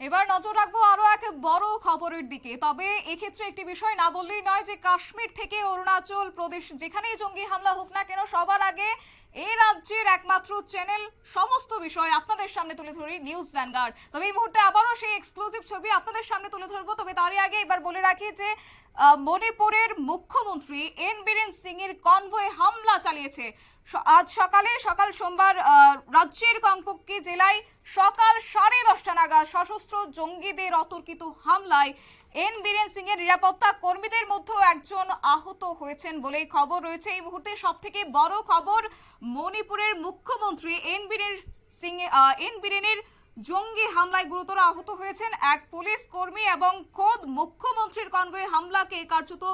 এবার নজর রাখব আরও এক বড় খবরের দিকে। তবে এক্ষেত্রে একটি বিষয় না বললেই নয় যে কাশ্মীর থেকে অরুণাচল প্রদেশ যেখানেই জঙ্গি হামলা হোক না কেন, সবার আগে এই রাজ্যের একমাত্র চ্যানেল সমস্ত বিষয় আপনাদের সামনে তুলে ধরি নিউজ ভ্যানগার্ড তবে এই মুহূর্তে আবারও সেই এক্সক্লুসিভ ছবি আপনাদের সামনে তুলে ধরবো। তবে তারই আগে এবার বলে রাখি যে মণিপুরের মুখ্যমন্ত্রী এন বীরেন সিং এর কনভয়ে হামলা চালিয়েছে। আজ সকালে, সকাল সোমবার রাজ্যের কংপক্কি জেলায় সকাল সাড়ে দশটা নাগাদ সশস্ত্র জঙ্গিদের অতর্কিত হামলায় এন বীরেন সিং এর নিরাপত্তা কর্মীদের মধ্যেও একজন আহত হয়েছেন বলেই খবর রয়েছে। এই মুহূর্তে সব থেকে বড় খবর মণিপুরের মুখ্যমন্ত্রী এন বীরেন সিং এন বীরেনের জঙ্গি হামলায় গুরুতর আহত হয়েছেন এক পুলিশ কর্মী এবং খোদ মুখ্যমন্ত্রীর কনভয়ে হামলাকে কার্যত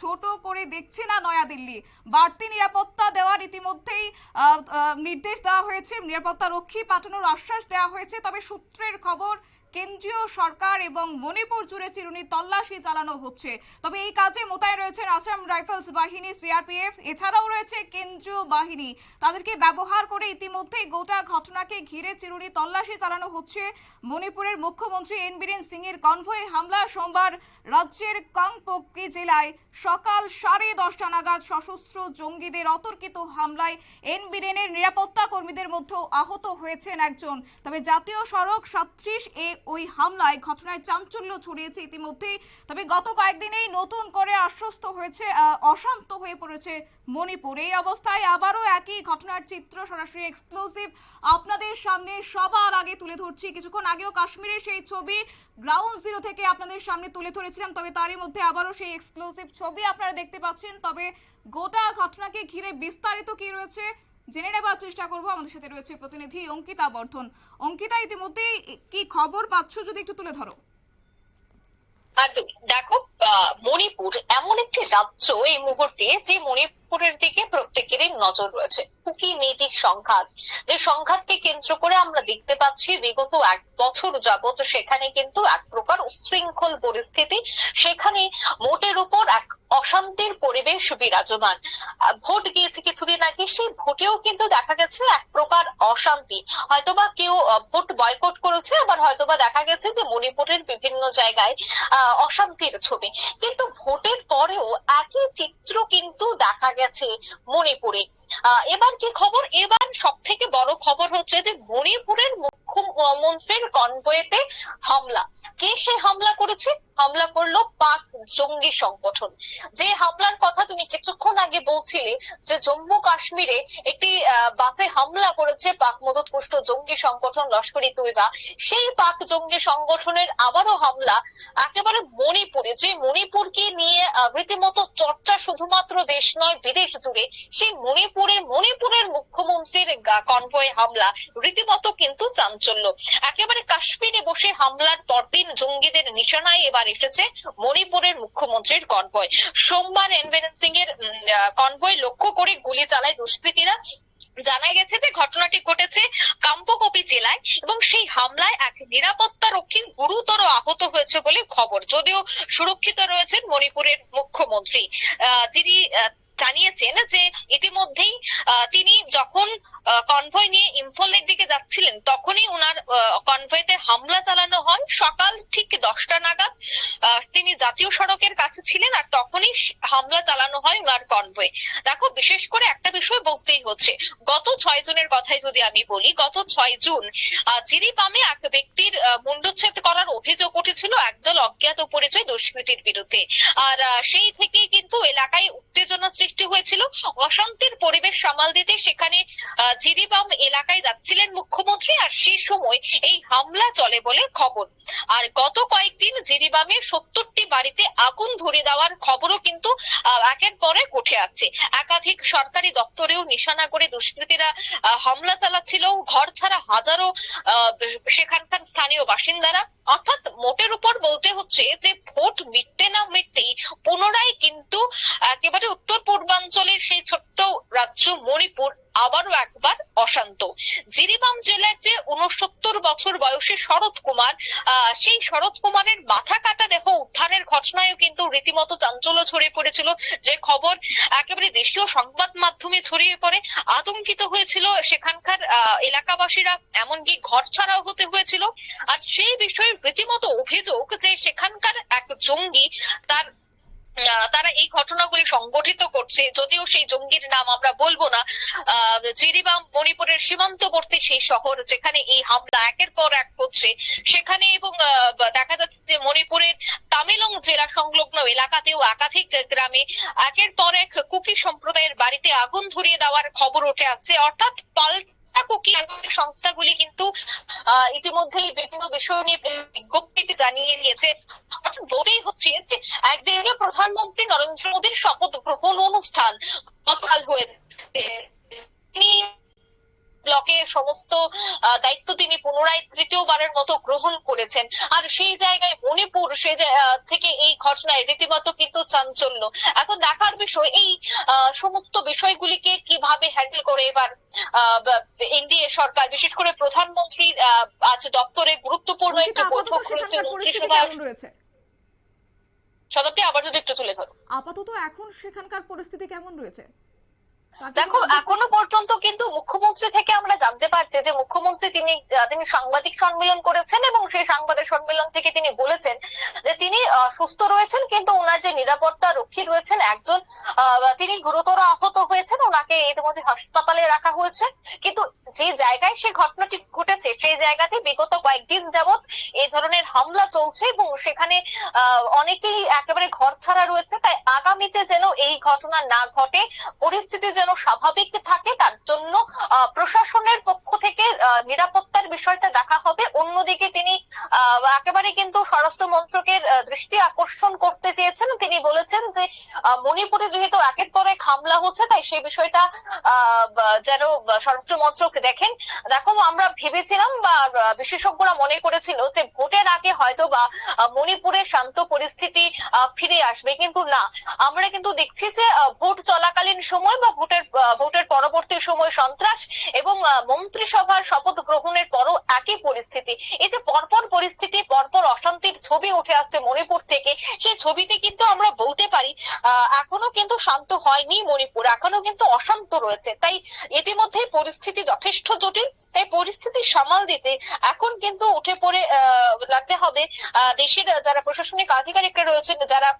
ছোট করে দেখছে না নয়াদিল্লি। বাড়তি নিরাপত্তা দেওয়ার ইতিমধ্যেই নির্দেশ দেওয়া হয়েছে। নিরাপত্তা রক্ষী পাঠানোর আশ্বাস দেওয়া হয়েছে। তবে সূত্রের খবর কেন্দ্রীয় সরকার এবং মণিপুর জুড়ে চিরুনি তল্লাশি চালানো হচ্ছে। তবে এই কাজে মোতায়েন রয়েছেন আসাম রাইফেলস বাহিনী, সিআরপিএফ, এছাড়াও রয়েছে কেন্দ্রীয় বাহিনী। তাদেরকে ব্যবহার করে ইতিমধ্যেই গোটা ঘটনাকে ঘিরে চিরুনি তল্লাশি চালানো হচ্ছে। মণিপুরের মুখ্যমন্ত্রী এন বীরেন সিং এর কনভয়ে হামলা সোমবার রাজ্যের কাংপোক্কি জেলায় সকাল সাড়ে দশটা নাগাদ সশস্ত্র জঙ্গিদের অতর্কিত হামলায় এন বীরেনের নিরাপত্তা কর্মীদের মধ্যেও আহত হয়েছেন একজন। তবে জাতীয় সড়ক সাত্রিশ এ ওই হামলায় ঘটনায় চাঞ্চল্য ছড়িয়েছে ইতিমধ্যেই। তবে গত কয়েকদিনেই নতুন করে আশ্বস্ত হয়েছে অশান্ত হয়ে পড়েছে মণিপুর। এই অবস্থায় আবারও একই ঘটনার চিত্র সরাসরি এক্সক্লুসিভ আপনাদের সামনে সবার আগে তুলে ধরছি। কিছুক্ষণ আগেও কাশ্মীরের সেই ছবি গ্রাউন্ড জিরো থেকে আপনাদের সামনে তুলে ধরেছিলাম, তবে তারই মধ্যে আবারও সেই এক্সক্লুসিভ ছবি আপনারা দেখতে পাচ্ছেন। তবে গোটা ঘটনাকে ঘিরে বিস্তারিত কি রয়েছে জেনে নেবার চেষ্টা করব। আমাদের সাথে রয়েছে প্রতিনিধি অঙ্কিতা বর্ধন। অঙ্কিতা, ইতিমধ্যে কি খবর পাচ্ছ যদি একটু তুলে ধরো? একদম দেখো মণিপুর এমন একটি রাজ্য এই মুহূর্তে যে মণিপুরের দিকে প্রত্যেকেরই নজর রয়েছে। কুকি নীতির সংঘাত, যে সংঘাতকে কেন্দ্র করে আমরা দেখতে পাচ্ছি বিগত এক বছর যাবত সেখানে কিন্তু এক প্রকার উশৃঙ্খল পরিস্থিতি, সেখানে মোটের উপর এক অশান্তির পরিবেশ বিরাজমান। ভোট গিয়েছে কিছুদিন আগে, সেই ভোটেও কিন্তু দেখা গেছে এক প্রকার অশান্তি। হয়তোবা কেউ ভোট বয়কট করেছে, আবার হয়তোবা দেখা গেছে যে মণিপুরের বিভিন্ন জায়গায় অশান্তির ছবি। কিন্তু ভোটের পরেও একই চিত্র কিন্তু দেখা গেছে মণিপুরে। এবার কি খবর? এবার সব থেকে বড় খবর হচ্ছে যে মণিপুরের মুখ্যমন্ত্রীর কনভয়েতে হামলা। কে সে হামলা করেছে? হামলা করল পাক জঙ্গি সংগঠন। যে হামলার কথা তুমি কিছুক্ষণ আগে বলছিলে যে জম্মু কাশ্মীরে একটি বাসে হামলা করেছে পাক মদতপুষ্ট জঙ্গি সংগঠন লস্করি তৈবা সেই পাক জঙ্গি সংগঠনের আবারও হামলা একেবারে মণিপুরে। যে মণিপুরকে নিয়ে রীতিমতো চর্চা শুধুমাত্র দেশ নয়, বিদেশ জুড়ে, সেই মণিপুরে, মণিপুরের মুখ্যমন্ত্রীর কনভয় হামলা, রীতিমতো কিন্তু চাঞ্চল্য। একেবারে কাশ্মীরে বসে হামলার পরদিন জঙ্গিদের নিশানায় এবার এসেছে মণিপুরের মুখ্যমন্ত্রীর কনভয়। সোমবার এনভেরেন সিং এর কনভয় লক্ষ্য করে গুলি চালায় দুষ্কৃতীরা। জানা গেছে যে ঘটনাটি ঘটেছে কাম্পকপি জেলায় এবং সেই হামলায় এক নিরাপত্তা রক্ষী গুরুতর আহত হয়েছে বলে খবর। যদিও সুরক্ষিত রয়েছেন মণিপুরের মুখ্যমন্ত্রী। যিনি জানিয়েছেন যে ইতিমধ্যেই তিনি যখন কনভয় নিয়ে ইম্ফলের দিকে যাচ্ছিলেন, তখনই ওনার কনভয়তে হামলা চালানো হয়। সকাল ঠিক দশটা নাগাদ তিনি জাতীয় সড়কের কাছে ছিলেন আর তখনই হামলা চালানো হয় ওনার কনভয় দেখো, বিশেষ করে একটা বিষয় বলতেই হচ্ছে। গত ছয় জনের কথাই যদি আমি বলি, গত ছয় জুন জিরিবামে এক ব্যক্তির মুন্ডচ্ছেদ করার অভিযোগ উঠেছিল, একদল অজ্ঞাত পরিচয় দুষ্কৃতির বিরুদ্ধে। আর সেই থেকেই কিন্তু এলাকায় উত্তেজনা সৃষ্টি হয়েছিল। অশান্তির পরিবেশ সামাল দিতে সেখানে জিরিবাম এলাকায় যাচ্ছিলেন মুখ্যমন্ত্রী, আর সেই সময় এই হামলা চলে বলে খবর। আর গত কয়েকদিন জিরিবামে সত্তরটি বাড়িতে আগুন ধরে দেওয়ার খবরও কিন্তু একের পর এক উঠে আসছে। একাধিক সরকারি দপ্তরেও নিশানা করে দুষ্কৃতীরা হামলা চালাচ্ছিল। ঘর ছাড়া হাজারো সেখানকার স্থানীয় বাসিন্দারা। অর্থাৎ মোটের উপর বলতে হচ্ছে যে, ভোট মিটতে না মিটতেই পুনরায় কিন্তু, একেবারে উত্তর পূর্বাঞ্চলের সেই ছোট্ট রাজ্য মণিপুর আবারও একবার অশান্ত। জিরিবাম জেলার যে উনসত্তর বছর বয়সী শরৎ কুমার সেই শরৎ কুমারের মাথা কাটা দেহ উদ্ধারের ঘটনায়ও কিন্তু রীতিমতো চাঞ্চল্য ছড়িয়ে পড়েছিল। যে খবর একেবারে দেশীয় সংবাদ মাধ্যমে ছড়িয়ে পড়ে, আতঙ্কিত হয়েছিল সেখানকার এলাকাবাসীরা, এমনকি ঘর ছাড়াও হতে হয়েছিল। আর সেই বিষয়ে রীতিমতো অভিযোগ যে সেখানকার এক জঙ্গি তার তারা এই ঘটনাগুলি সংগঠিত করছে। যদিও সেই জঙ্গির নাম আমরা বলব না জিরিবাম মণিপুরের সীমান্তবর্তী সেই শহর যেখানে এই হামলা একের পর এক হচ্ছে। সেখানে এবং দেখা যাচ্ছে যে মণিপুরের তামেলং জেলা সংলগ্ন এলাকাতেও একাধিক গ্রামে একের পর এক কুকি সম্প্রদায়ের বাড়িতে আগুন ধরিয়ে দেওয়ার খবর উঠে আসছে। অর্থাৎ পাল্টা কুকি সংস্থাগুলি কিন্তু ইতিমধ্যেই বিভিন্ন বিষয় নিয়ে বিজ্ঞপ্তি জানিয়ে দিয়েছে। বলেই হচ্ছে যে, একদিকে প্রধানমন্ত্রী নরেন্দ্র মোদীর শপথ গ্রহণ অনুষ্ঠান গতকাল হয়েছে। তিনি ব্লকে সমস্ত দায়িত্ব তিনি পুনরায় তৃতীয়বারের মতো গ্রহণ করেছেন। আর সেই জায়গায় মণিপুর সে থেকে এই ঘটনায় রীতিমতো কিন্তু চাঞ্চল্য। এখন দেখার বিষয় এই সমস্ত বিষয়গুলিকে কীভাবে হ্যান্ডেল করে এবার এনডিএ সরকার বিশেষ করে প্রধানমন্ত্রী আজ দপ্তরে গুরুত্বপূর্ণ একটি বৈঠক রয়েছে সেখানকার মন্ত্রিসভা শতাব্দী আবার যদি একটু তুলে ধরো। আপাতত এখন সেখানকার পরিস্থিতি কেমন রয়েছে? দেখো এখনও পর্যন্ত কিন্তু মুখ্যমন্ত্রী থেকে আমরা জানতে পারছি যে মুখ্যমন্ত্রী তিনি তিনি সাংবাদিক সম্মেলন করেছেন এবং সেই সাংবাদিক সম্মেলন থেকে তিনি বলেছেন যে তিনি সুস্থ রয়েছেন কিন্তু ওনার যে নিরাপত্তা রক্ষী রয়েছেন একজন তিনি গুরুতর আহত হয়েছেন ওনাকে ইতিমধ্যে হাসপাতালে রাখা হয়েছে। কিন্তু যে জায়গায় সে ঘটনাটি ঘটেছে সেই জায়গাতে বিগত কয়েকদিন যাবৎ এই ধরনের হামলা চলছে এবং সেখানে আহ, অনেকেই একেবারে ঘর ছাড়া রয়েছে। তাই আগামীতে যেন এই ঘটনা না ঘটে পরিস্থিতি যেন স্বাভাবিক থাকে, তার জন্য প্রশাসনের পক্ষ থেকে নিরাপত্তার বিষয়টা দেখা হবে। অন্যদিকে তিনি একেবারে কিন্তু স্বরাষ্ট্র মন্ত্রকের দৃষ্টি আকর্ষণ করতে চেয়েছেন। তিনি বলেছেন যে মণিপুরে যেহেতু একের পর এক হামলা হচ্ছে, তাই সেই বিষয়টা যেন স্বরাষ্ট্র মন্ত্রক দেখেন। দেখো, আমরা ভেবেছিলাম বা বিশেষজ্ঞরা মনে করেছিল যে, ভোটের আগে হয়তো বা মণিপুরে শান্ত পরিস্থিতি ফিরে আসবে। কিন্তু না, আমরা কিন্তু দেখছি যে ভোট চলাকালীন সময় বা ভোটের আহ, ভোটের পরবর্তী সময় সন্ত্রাস এবং মন্ত্রিসভার শপথ গ্রহণের পরও একই পরিস্থিতি। এই যে পরপর পরিস্থিতি পরপর অশান্তির ছবি উঠে আসছে মণিপুর থেকে সেই ছবিতে কিন্তু আমরা বলতে পারি এখনও কিন্তু শান্ত হয়নি মণিপুর এখনও কিন্তু অশান্ত রয়েছে। তাই ইতিমধ্যেই পরিস্থিতি যথেষ্ট জটিল তাই পরিস্থিতি সামাল দিতে এখন কিন্তু উঠে পড়ে লাগতে হবে দেশের যারা প্রশাসনিক আধিকারিকরা রয়েছেন যারা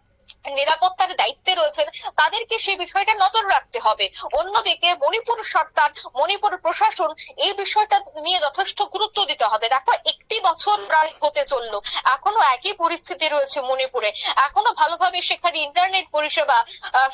নিরাপত্তার দায়িত্বে রয়েছেন, তাদেরকে সেই বিষয়টা নজর রাখতে হবে। অন্যদিকে মণিপুর সরকার, মণিপুর প্রশাসন এই বিষয়টা নিয়ে যথেষ্ট গুরুত্ব দিতে হবে। দেখো বছর প্রায় হতে চলল। এখনও একই পরিস্থিতি রয়েছে মণিপুরে। এখনও ভালোভাবে সেখানে ইন্টারনেট পরিষেবা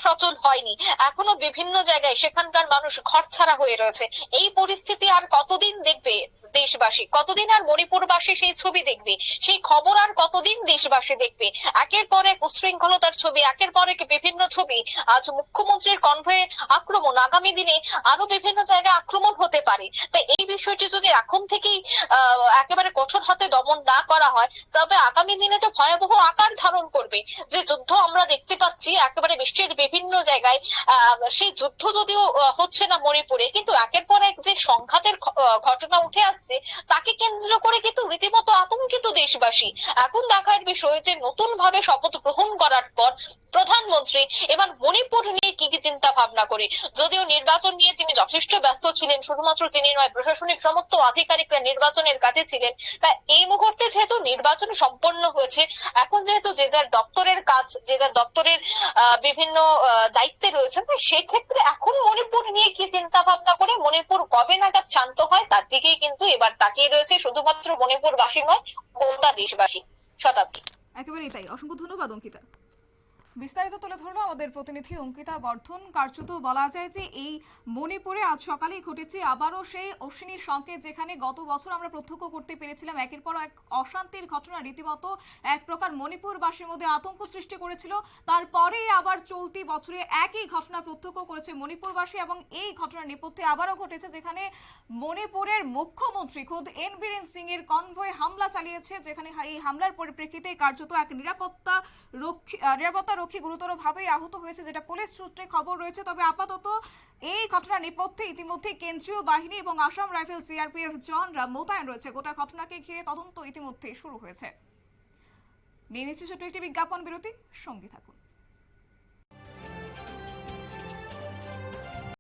সচল হয়নি। এখনও বিভিন্ন জায়গায় সেখানকার মানুষ ঘর ছাড়া হয়ে রয়েছে। এই পরিস্থিতি আর কতদিন দেখবে দেশবাসী? কতদিন আর মণিপুরবাসী সেই ছবি দেখবে? সেই খবর আর কতদিন দেশবাসী দেখবে? একের পর এক উশৃঙ্খলতার ছবি, একের পর এক বিভিন্ন ছবি। আজ মুখ্যমন্ত্রীর কনভয়ে আক্রমণ। আগামী দিনে আরও বিভিন্ন জায়গায় আক্রমণ হতে পারে। তাই এই বিষয়টি যদি এখন থেকেই একেবারে কঠোর হাতে দমন না করা হয়, তবে আগামী দিনে তো ভয়াবহ আকার ধারণ করবে। যে যুদ্ধ আমরা দেখতে পাচ্ছি, একেবারে বিশ্বের বিভিন্ন জায়গায় সেই যুদ্ধ যদিও হচ্ছে না মণিপুরে, কিন্তু একের পর এক যে সংঘাতের ঘটনা উঠে আসছে, তাকে কেন্দ্র করে কিন্তু রীতিমতো আতঙ্কিত দেশবাসী। এখন দেখার বিষয় যে নতুন ভাবে শপথ গ্রহণ করার পর প্রধানমন্ত্রী এবার মণিপুর নিয়ে কি কি চিন্তা ভাবনা করে? যদিও নির্বাচন নিয়ে তিনি যথেষ্ট ব্যস্ত ছিলেন, শুধুমাত্র তিনি নয়, প্রশাসনিক সমস্ত আধিকারিকরা নির্বাচনের কাজে ছিলেন, তাই এই মুহূর্তে যেহেতু নির্বাচন সম্পন্ন হয়েছে, এখন যেহেতু যে যার দপ্তরের কাজ, যে যার দপ্তরের বিভিন্ন দায়িত্বে রয়েছেন সেক্ষেত্রে এখন মণিপুর নিয়ে কি চিন্তা ভাবনা করে, মণিপুর কবে নাগাদ শান্ত হয়, তার দিকেই কিন্তু এবার তাকিয়ে রয়েছে শুধুমাত্র মণিপুরবাসী নয়, গোটা দেশবাসী, শতাব্দী। একেবারেই তাই। অসংখ্য ধন্যবাদ, অঙ্কিতা। বিস্তারিত তুলে ধরলো আমাদের প্রতিনিধি অঙ্কিতা বর্ধন। কার্যত বলা যায় যে এই মণিপুরে আজ সকালেই ঘটেছে আবারও সেই অশ্বিনীর সংকেত যেখানে গত বছর আমরা প্রত্যক্ষ করতে পেরেছিলাম একের পর এক অশান্তির ঘটনা, রীতিমতো এক প্রকার মণিপুরবাসীর মধ্যে আতঙ্ক সৃষ্টি করেছিল। তারপরে আবার চলতি বছরে একই ঘটনা প্রত্যক্ষ করেছে মণিপুরবাসী এবং এই ঘটনার নেপথ্যে আবারও ঘটেছে যেখানে মণিপুরের মুখ্যমন্ত্রী খোদ এন বীরেন সিং এর কনভয়ে হামলা চালিয়েছে, যেখানে এই হামলার পরিপ্রেক্ষিতে কার্যত এক নিরাপত্তা রক্ষী নিরাপত্তা রক্ষী গুরুতরভাবে আহত হয়েছে যেটা পুলিশ সূত্রে খবর রয়েছে। তবে আপাতত এই ঘটনার নেপথ্যে ইতিমধ্যে কেন্দ্রীয় বাহিনী এবং আসাম রাইফেল সিআরপিএফ জওয়ানরা মোতায়েন রয়েছে। গোটা ঘটনাকে ঘিরে তদন্ত ইতিমধ্যেই শুরু হয়েছে। নিয়ে নিচ্ছে ছোট্ট একটি বিজ্ঞাপন বিরতি। সঙ্গী থাকুন।